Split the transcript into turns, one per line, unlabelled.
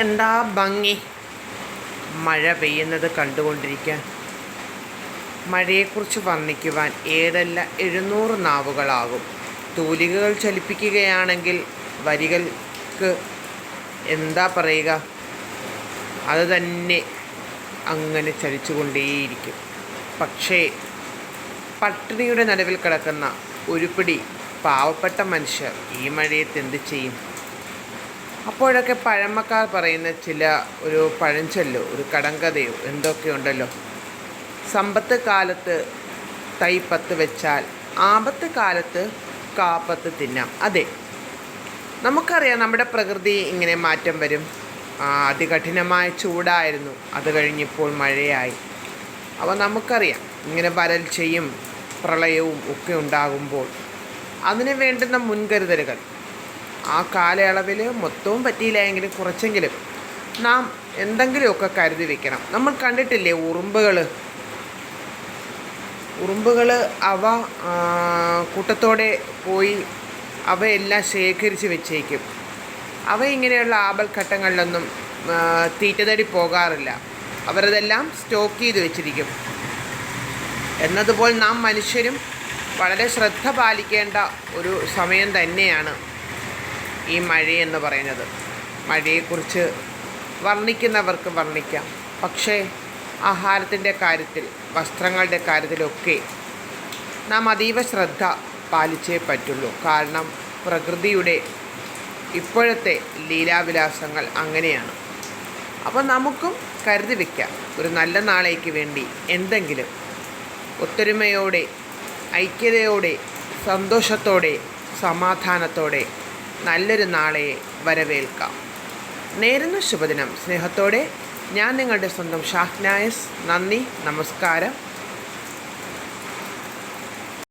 എന്താ ഭംഗി? മഴ പെയ്യുന്നത് കണ്ടുകൊണ്ടിരിക്കാൻ. മഴയെക്കുറിച്ച് വർണിക്കുവാൻ ഏതല്ല എഴുന്നൂറ് നാവുകളാകും. തൂലികകൾ ചലിപ്പിക്കുകയാണെങ്കിൽ വരികൾക്ക് എന്താ പറയുക? അത് തന്നെ അങ്ങനെ ചലിച്ചുകൊണ്ടേയിരിക്കും. പക്ഷേ പട്ടിണിയുടെ നടുവിൽ കിടക്കുന്ന ഒരു പിടി പാവപ്പെട്ട മനുഷ്യർ ഈ മഴയെ എന്ത് ചെയ്യും? അപ്പോഴൊക്കെ പഴമക്കാർ പറയുന്ന ചില ഒരു പഴഞ്ചൊല്ലോ ഒരു കടങ്കഥയോ എന്തൊക്കെയുണ്ടല്ലോ സമ്പത്ത് കാലത്ത് തൈപ്പത്ത് വെച്ചാൽ ആപത്ത് കാലത്ത് കാപ്പത്ത് തിന്നാം. അതെ നമുക്കറിയാം നമ്മുടെ പ്രകൃതി ഇങ്ങനെ മാറ്റം വരും. അതികഠിനമായ ചൂടായിരുന്നു. അത് കഴിഞ്ഞിപ്പോൾ മഴയായി. അപ്പോൾ നമുക്കറിയാം ഇങ്ങനെ വരൾച്ചയും പ്രളയവും ഒക്കെ ഉണ്ടാകുമ്പോൾ അതിന് വേണ്ടുന്ന മുൻകരുതലുകൾ. ആ കാലയളവിൽ മൊത്തവും പറ്റിയില്ല എങ്കിലും കുറച്ചെങ്കിലും നാം എന്തെങ്കിലുമൊക്കെ കരുതി വെക്കണം. നമ്മൾ കണ്ടിട്ടില്ലേ ഉറുമ്പുകൾ ഉറുമ്പുകൾ അവ കൂട്ടത്തോടെ പോയി അവയെല്ലാം ശേഖരിച്ച് വെച്ചേക്കും. അവ ഇങ്ങനെയുള്ള ആപൽഘട്ടങ്ങളിലൊന്നും ഘട്ടങ്ങളിലൊന്നും തീറ്റ തേടി പോകാറില്ല. അവരതെല്ലാം സ്റ്റോക്ക് ചെയ്ത് വെച്ചിരിക്കും. എന്നതുപോലെ നാം മനുഷ്യരും വളരെ ശ്രദ്ധ പാലിക്കേണ്ട ഒരു സമയം തന്നെയാണ്. ഈ മഴയെന്ന് പറയുന്നത്. മഴയെക്കുറിച്ച് വർണിക്കുന്നവർക്ക് വർണിക്കാം. പക്ഷേ ആഹാരത്തിന്റെ കാര്യത്തിൽ വസ്ത്രങ്ങളുടെ കാര്യത്തിലൊക്കെ നാം അതീവ ശ്രദ്ധ പാലിച്ചേ പറ്റുള്ളൂ. കാരണം പ്രകൃതിയുടെ ഇപ്പോഴത്തെ ലീലാവിലാസങ്ങൾ അങ്ങനെയാണ്. അപ്പോൾ നമുക്കും കരുതി വയ്ക്കാം ഒരു നല്ല നാളേക്ക് വേണ്ടി എന്തെങ്കിലും ഒത്തൊരുമയോടെ ഐക്യതയോടെ സന്തോഷത്തോടെ സമാധാനത്തോടെ നല്ലൊരു നാളെയെ വരവേൽക്കാം. നേരുന്ന ശുഭദിനം. സ്നേഹത്തോടെ ഞാൻ നിങ്ങളുടെ സ്വന്തം ഷാഹ്നായസ്. നന്ദി നമസ്കാരം.